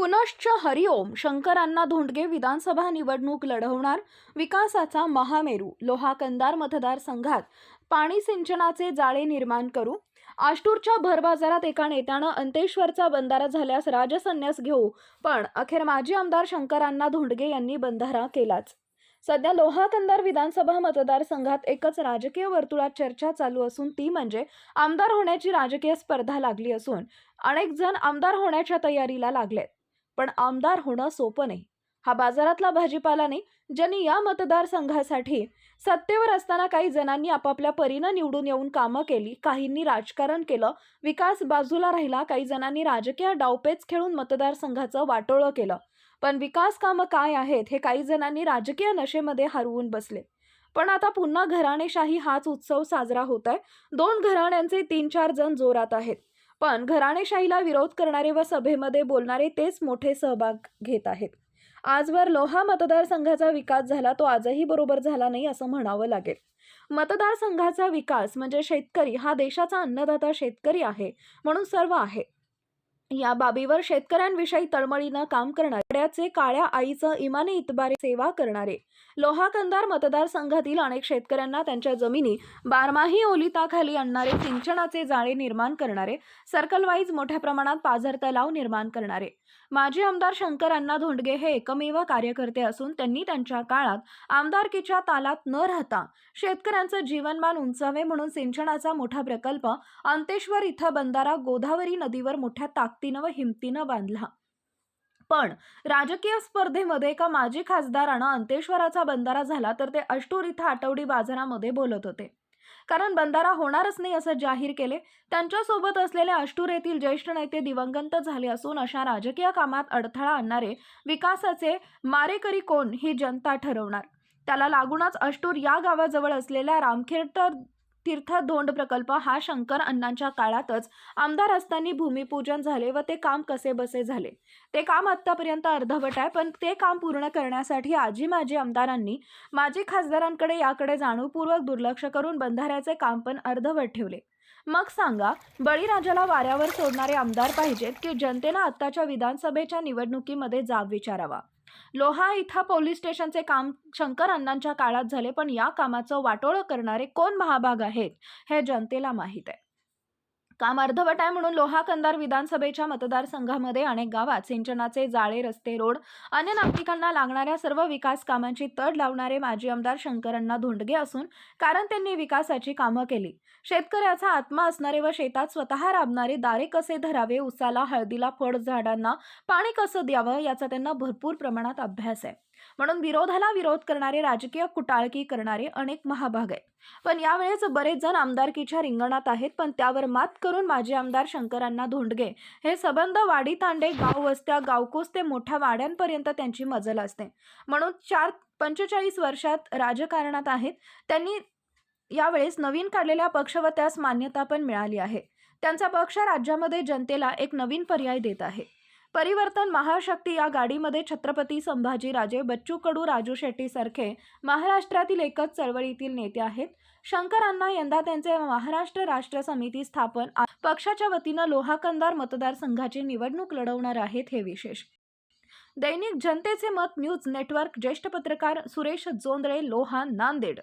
पुनश्च हरिओम शंकरांना धोंडगे विधानसभा निवडणूक लढवणार विकासाचा महामेरू. लोहा कंदार मतदारसंघात पाणी सिंचनाचे जाळे निर्माण करू. आष्टूरच्या भरबाजारात एका नेत्यानं अंतेश्वरचा बंधारा झाल्यास राजसन्यास घेऊ. पण अखेर माजी आमदार शंकरांना धोंडगे यांनी बंधारा केलाच. सध्या लोहा कंदार विधानसभा मतदारसंघात एकच राजकीय वर्तुळात चर्चा चालू असून ती म्हणजे आमदार होण्याची राजकीय स्पर्धा लागली असून अनेक जण आमदार होण्याच्या तयारीला लागलेत. पण आमदार होणं सोपं नाही. हा बाजारातला भाजीपाला नाही ज्यांनी या मतदारसंघासाठी सत्तेवर असताना काही जणांनी आपापल्या परीनं निवडून येऊन कामं केली काहींनी राजकारण केलं विकास बाजूला राहिला काही जणांनी राजकीय डावपेच खेळून मतदारसंघाचं वाटोळं केलं. पण विकास कामं काय आहेत हे काही जणांनी राजकीय नशेमध्ये हरवून बसले. पण आता पुन्हा घराणेशाही हाच उत्सव साजरा होत आहे दोन घराण्यांचे तीन चार जण जोरात आहेत. पण घराणेशाहीला विरोध करणारे व सभेमध्ये बोलणारे तेच मोठे सहभाग घेत आहेत. आजवर लोहा मतदारसंघाचा विकास झाला तो आजही बरोबर झाला नाही असं म्हणावं लागेल. मतदारसंघाचा विकास म्हणजे शेतकरी हा देशाचा अन्नदाता शेतकरी आहे म्हणून सर्व आहे. या बाबीवर शेतकऱ्यांविषयी तळमळीनं काम करणाऱ्याचे काळ्या आईचं इमाने इतबारे सेवा करणारे. लोहा कंदार मतदारसंघातील अनेक शेतकऱ्यांना त्यांच्या जमिनी बारमाही ओलिताखाली आणणारे सिंचनाचे जाळे निर्माण करणारे सर्कल वाईज मोठ्या प्रमाणात पाझर तलाव निर्माण करणारे. माजी आमदार शंकर अण्णा धोंडगे हे एकमेव कार्यकर्ते असून त्यांनी त्यांच्या काळात आमदारकीच्या तालात न राहता शेतकऱ्यांचं जीवनमान उंचावे म्हणून सिंचनाचा मोठा प्रकल्प अंतेश्वर इथं बंधारा गोदावरी नदीवर मोठ्या ताक ताकदीनं व हिमतीनं बांधला. पण राजकीय स्पर्धेमध्ये एका माजी खासदारानं अंतेश्वराचा बंधारा झाला तर ते अष्टूर इथं आठवडी बाजारामध्ये बोलत होते. कारण बंधारा होणारच नाही असं जाहीर केले. त्यांच्यासोबत असलेले अष्टूर येथील ज्येष्ठ नेते दिवंगत झाले असून अशा राजकीय कामात अडथळा आणणारे विकासाचे मारेकरी कोण ही जनता ठरवणार. त्याला लागूनच अष्टूर या गावाजवळ असलेल्या रामखेड तीर्थधोंड प्रकल्प हा शंकर अण्णांच्या काळातच आमदार असताना भूमिपूजन झाले व ते काम कसे बसे झाले. ते काम आत्तापर्यंत अर्धवट आहे पण ते काम पूर्ण करण्यासाठी आजी माजी आमदारांनी माजी खासदारांकडे याकडे जाणीवपूर्वक दुर्लक्ष करून बंधाऱ्याचे काम पण अर्धवट ठेवले. मग सांगा बळीराजाला वाऱ्यावर सोडणारे आमदार पाहिजेत की जनतेनं आत्ताच्या विधानसभेच्या निवडणुकीमध्ये जाब विचारावा? लोहा इथं पोलीस स्टेशनचे काम शंकर अण्णांच्या काळात झाले पण या कामाचं वाटोळं करणारे कोण महाभाग आहेत हे जनतेला माहीत आहे. काम अर्धवट आहे म्हणून लोहा कंदार विधानसभेच्या मतदारसंघामध्ये अनेक गावात सिंचनाचे जाळे रस्ते रोड अन्य नागरिकांना लागणाऱ्या सर्व विकास कामांची तड लावणारे माजी आमदार शंकरांना धोंडगे असून कारण त्यांनी विकासाची कामं केली. शेतकऱ्याचा आत्मा असणारे व शेतात स्वतः राबणारे दारे कसे धरावे उसाला हळदीला फळ झाडांना पाणी कसं द्यावं याचा त्यांना भरपूर प्रमाणात अभ्यास आहे. म्हणून विरोधाला विरोध करणारे राजकीय कुटाळकी करणारे अनेक महाभाग आहेत. पण यावेळेस बरेच जण आमदारकीच्या रिंगणात आहेत. पण त्यावर मात करून माजी आमदार शंकरांना धोंडगे. हे सबंध वाडी तांडे गाव वस्त्या गावकोस ते मोठ्या वाड्यांपर्यंत त्यांची मजल असते. म्हणून चार पंचेचाळीस वर्षात राजकारणात आहेत. त्यांनी यावेळेस नवीन काढलेल्या पक्ष व त्यास मान्यता पण मिळाली आहे. त्यांचा पक्ष राज्यामध्ये जनतेला एक नवीन पर्याय देत आहे. परिवर्तन महाशक्ती या गाडीमध्ये छत्रपती संभाजीराजे बच्चू कडू राजू शेट्टीसारखे महाराष्ट्रातील एकच चळवळीतील नेते आहेत. शंकरांना यंदा त्यांचे महाराष्ट्र राष्ट्र समिती स्थापन पक्षाच्या वतीनं लोहाकंदार मतदारसंघाची निवडणूक लढवणार आहेत हे विशेष. दैनिक जनतेचे मत न्यूज नेटवर्क ज्येष्ठ पत्रकार सुरेश जोंदळे लोहा नांदेड.